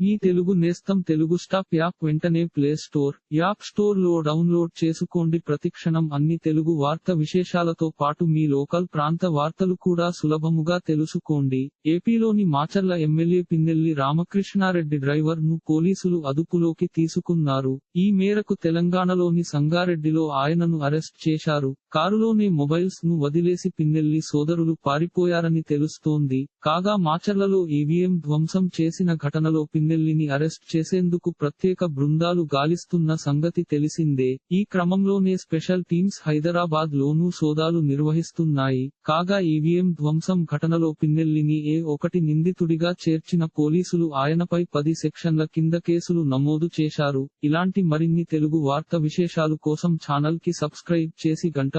మీ తెలుగు నేస్తం Telugu stop app వెంటనే play store app స్టోర్లో డౌన్లోడ్ చేసుకోండి. ప్రతిక్షణం అన్ని తెలుగు వార్త విశేషాలతో పాటు మీ లోకల్ ప్రాంత వార్తలు కూడా సులభముగా తెలుసుకోండి. ఏపీలోని మాచర్ల ఎమ్మెల్యే పిన్నెల్లి రామకృష్ణారెడ్డి డ్రైవర్ను పోలీసులు అదుపులోకి తీసుకున్నారు. ఈ మేరకు తెలంగాణలోని సంగారెడ్డిలో ఆయనను అరెస్ట్ చేశారు. కారులోనే మొబైల్స్ను వదిలేసి పిన్నెల్లి సోదరులు పారిపోయారని తెలుస్తోంది. కాగా మాచర్లలో ఈవీఎం ధ్వంసం చేసిన ఘటనలో పిన్నెల్లిని అరెస్ట్ చేసేందుకు ప్రత్యేక బృందాలు గాలిస్తున్న సంగతి తెలిసిందే. ఈ క్రమంలోనే స్పెషల్ టీమ్స్ హైదరాబాద్ లోనూ సోదాలు నిర్వహిస్తున్నాయి. కాగా ఈవీఎం ధ్వంసం ఘటనలో పిన్నెల్లిని ఏ ఒకటి నిందితుడిగా చేర్చిన పోలీసులు ఆయనపై పది సెక్షన్ల కింద కేసులు నమోదు చేశారు. ఇలాంటి మరిన్ని తెలుగు వార్త విశేషాలు కోసం ఛానల్కి సబ్స్క్రైబ్ చేసి గంట